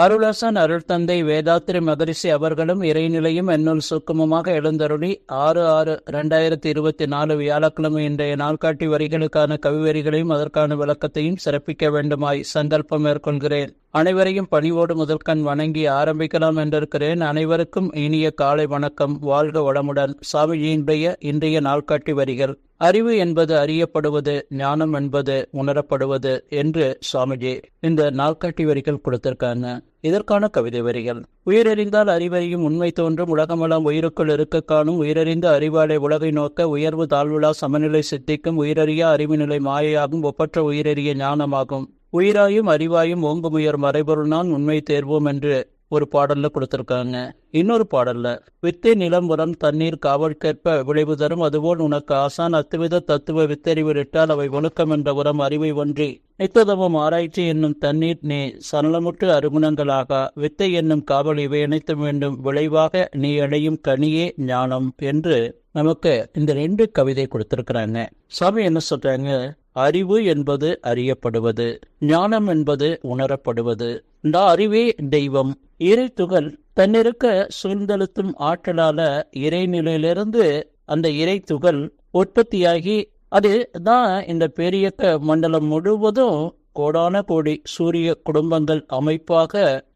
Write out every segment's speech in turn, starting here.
அருளசன் அருள் தந்தை வேதாத்திரி மகரிஷி அவர்களும் இறைநிலையும் என்னுள் சுக்குமமாக எழுந்தருளி ஆறு ஆறு இரண்டாயிரத்தி இருபத்தி நாலு வியாழக்கிழமை இன்றைய நாள்காட்டி வரிகளுக்கான கவிவரிகளையும் அதற்கான விளக்கத்தையும் சிறப்பிக்க வேண்டுமாய் சங்கல்பம் மேற்கொள்கிறேன். அனைவரையும் பணிவோடு முதற்கண் வணங்கி ஆரம்பிக்கலாம் என்றிருக்கிறேன். அனைவருக்கும் இனிய காலை வணக்கம். வாழ்க வளமுடன். சாமிஜியினுடைய இன்றைய நாள்காட்டி வரிகள். அறிவு என்பது அறியப்படுவது ஞானம் என்பது உணரப்படுவது என்று சுவாமிஜி இந்த நாள்காட்டி வரிகள் கொடுத்திருக்காங்க. இதற்கான கவிதை வரிகள். உயிரறிந்தால் அறிவறியும் உண்மை தோன்றும் உலகமெல்லாம் உயிருக்குள் இருக்க காணும் உயிரறிந்த அறிவாலை உலகை நோக்க உயர்வு தாழ்வுலா சமநிலை சித்திக்கும் உயிரறிய அறிவு நிலை மாயையாகும் ஒப்பற்ற உயிரறிய ஞானமாகும். உயிராயும் அறிவாயும் ஓங்குமுயர் மறைபொருள் நான் உண்மை தேர்வோம் என்று ஒரு பாடலில் கொடுத்துருக்காங்க. இன்னொரு பாடலில் வித்தை நிலம் உரம் தண்ணீர் காவல்கேற்ப விளைவு தரும் அதுபோல் உனக்கு ஆசான் அத்துவித தத்துவ வித்தறிவு இட்டால் அவை ஒழுக்கம் என்ற உரம் அறிவை ஒன்றி. நித்ததமும் ஆராய்ச்சி என்னும் தண்ணீர் நீ சனலமுற்று அருகுணங்களாக வித்தை என்னும் காவல் இவை இணைத்த வேண்டும். விளைவாக நீ அடையும் கனியே ஞானம் என்று நமக்கு இந்த ரெண்டு கவிதை கொடுத்திருக்கிறாங்க. சாமி என்ன சொல்றாங்க? அறிவு என்பது அறியப்படுவது ஞானம் என்பது உணரப்படுவது. இந்த அறிவே தெய்வம். இறை துகள் தன்னிருக்க சூழ்ந்தெழுத்தும் ஆற்றலால இறைநிலையிலிருந்து அந்த இறை துகள் உற்பத்தியாகி அது தான் இந்த பெரியக்க மண்டலம் முழுவதும் கோடான கோடி சூரிய குடும்பங்கள் அமைப்பாக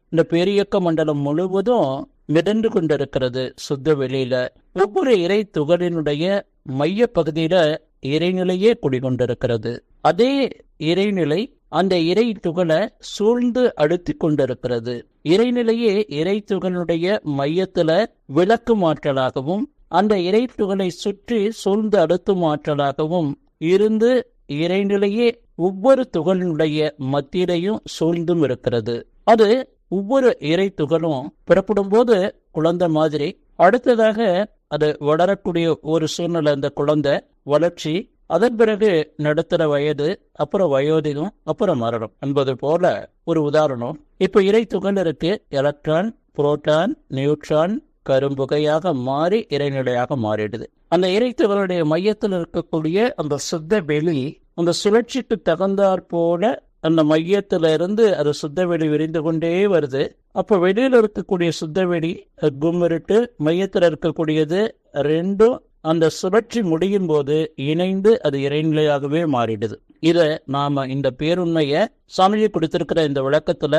இந்த பெரியக்க மண்டலம் முழுவதும் மிதந்து கொண்டிருக்கிறது சுத்த வெளியில ஒவ்வொரு இறை துகளினுடைய மைய பகுதியில இறைநிலையே குடிகொண்டிருக்கிறது. அதே இறைநிலை அந்த இறை துகளை சூழ்ந்து அழுத்தி கொண்டிருக்கிறது. இறைநிலையே இறை துகளுடைய மையத்துல விளக்கு மாற்றலாகவும் அந்த இறை துகளை சுற்றி சூழ்ந்து அடுத்தும் ஆற்றலாகவும் இருந்து இறைநிலையே ஒவ்வொரு துகளினுடைய மத்தியிலையும் சூழ்ந்தும் இருக்கிறது. அது ஒவ்வொரு இறை துகளும் பிறப்படும் போது குழந்தை மாதிரி அடுத்ததாக அது வளரக்கூடிய ஒரு சூழ்நிலை அந்த குழந்தை வளர்ச்சி அதன் பிறகு நடுத்தர வயது அப்புறம் வயோதிகம் அப்புறம் மரணம் என்பது போல ஒரு உதாரணம். இப்ப இறை துகள் இருக்கு எலக்ட்ரான் புரோட்டான் நியூட்ரான் கரும்புகையாக மாறி இறைநிலையாக மாறிடுது. அந்த இறைத்துகளுடைய மையத்தில் இருக்கக்கூடிய அந்த சுத்த வெளி அந்த சுழற்சிக்கு தகுந்தாற் போல அந்த மையத்துல இருந்து அது சுத்த வெளி விரிந்து கொண்டே வருது. அப்ப வெளியில இருக்கக்கூடிய சுத்த வெளி கும்மிருட்டு மையத்துல இருக்கக்கூடியது ரெண்டும் அந்த சுழற்சி முடியும் போது இணைந்து அது இறைநிலையாகவே மாறிடுது. இதை நாம இந்த பேருண்மையை சாமிஜி கொடுத்திருக்கிற இந்த விளக்கத்துல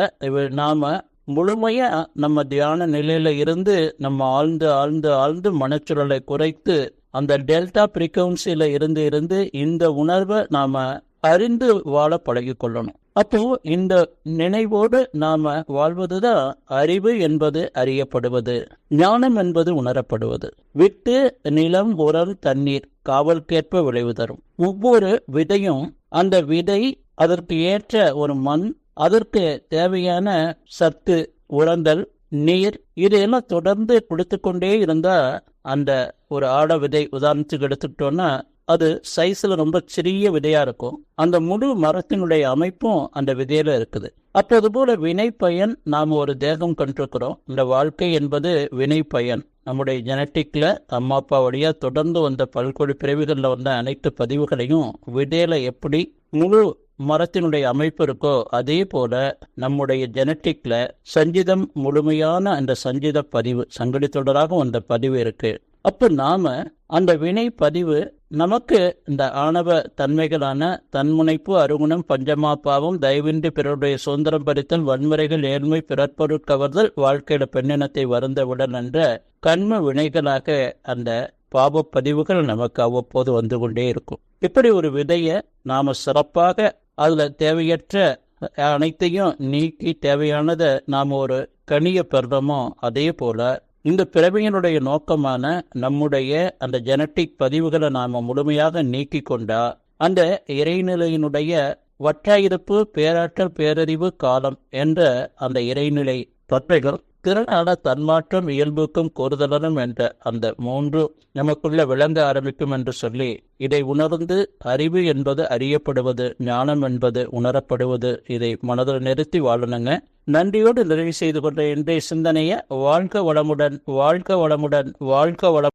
நாம முழுமையா நம்ம தியான நிலையில இருந்து நம்ம ஆழ்ந்து ஆழ்ந்து ஆழ்ந்து மனச்சுழலை குறைத்து அந்த டெல்டா பிரிகவன்சியில இருந்து இருந்து இந்த உணர்வை நாம அறிந்து வாழ பழகி கொள்ளணும். அப்போ இந்த நினைவோடு நாம வாழ்வதுதான் அறிவு என்பது அறியப்படுவது ஞானம் என்பது உணரப்படுவது. விட்டு நிலம் உரம் தண்ணீர் காவல்கேற்ப விளைவு தரும். ஒவ்வொரு விதையும் அந்த விதை அதற்கு ஏற்ற ஒரு மண் அதற்கு தேவையான சத்து உரந்தல் நீர் இதையெல்லாம் தொடர்ந்து கொடுத்து கொண்டே இருந்தா அந்த ஒரு ஆட விதை உதாரணத்துக்கு எடுத்துக்கிட்டோம்னா அது சைஸில் ரொம்ப சிறிய விதையாக இருக்கும். அந்த முழு மரத்தினுடைய அமைப்பும் அந்த விதையில இருக்குது. அப்போது போல வினை பயன் நாம் ஒரு தேகம் கண்டிருக்கிறோம். இந்த வாழ்க்கை என்பது வினை பயன். நம்முடைய ஜெனட்டிக்ல அம்மா அப்பா வழியாக தொடர்ந்து வந்த பல்கொடி பிறவிகளில் வந்த அனைத்து பதிவுகளையும் விதையில எப்படி முழு மரத்தினுடைய அமைப்பு இருக்கோ அதே போல நம்முடைய ஜெனட்டிக்ல சஞ்சிதம் முழுமையான அந்த சஞ்சித பதிவு சங்கடி தொடராக வந்த பதிவு இருக்கு. அப்ப நாம அந்த வினை பதிவு நமக்கு இந்த ஆணவ தன்மைகளான தன்முனைப்பு அருகுணம் பஞ்சமா பாவம் தயவின்றி பிறருடைய சுதந்திரம் பறித்தல் வன்முறைகள் ஏழ்மை பிறற்பொருள் கவர்தல் வாழ்க்கையில பெண்ணினத்தை வருந்தவுடன் என்ற கண்ம வினைகளாக அந்த பாவ பதிவுகள் நமக்கு அவ்வப்போது வந்து கொண்டே இருக்கும். இப்படி ஒரு விதைய நாம சிறப்பாக அதுல தேவையற்ற அனைத்தையும் நீக்கி தேவையானதை நாம் ஒரு கனிய பெறமோ அதே போல இந்த பிறவியினுடைய நோக்கமான நம்முடைய அந்த ஜெனட்டிக் பதிவுகளை நாம் முழுமையாக நீக்கி கொண்டா அந்த இறைநிலையினுடைய வற்றாயிருப்பு பேராற்றல் பேரறிவு காலம் என்ற அந்த இறைநிலை தொற்றைகள் திறனான தன்மாற்றம் இயல்புக்கும் கூறுதலனும் என்ற அந்த மூன்று நமக்குள்ள விளங்க ஆரம்பிக்கும் என்று சொல்லி இதை உணர்ந்து அறிவு என்பது அறியப்படுவது ஞானம் என்பது உணரப்படுவது இதை மனதில் நிறுத்தி வாழணுங்க. நன்றியோடு நிறைவு செய்து கொண்ட இன்றைய சிந்தனைய வாழ்க வளமுடன் வாழ்க வளமுடன் வாழ்க வளம்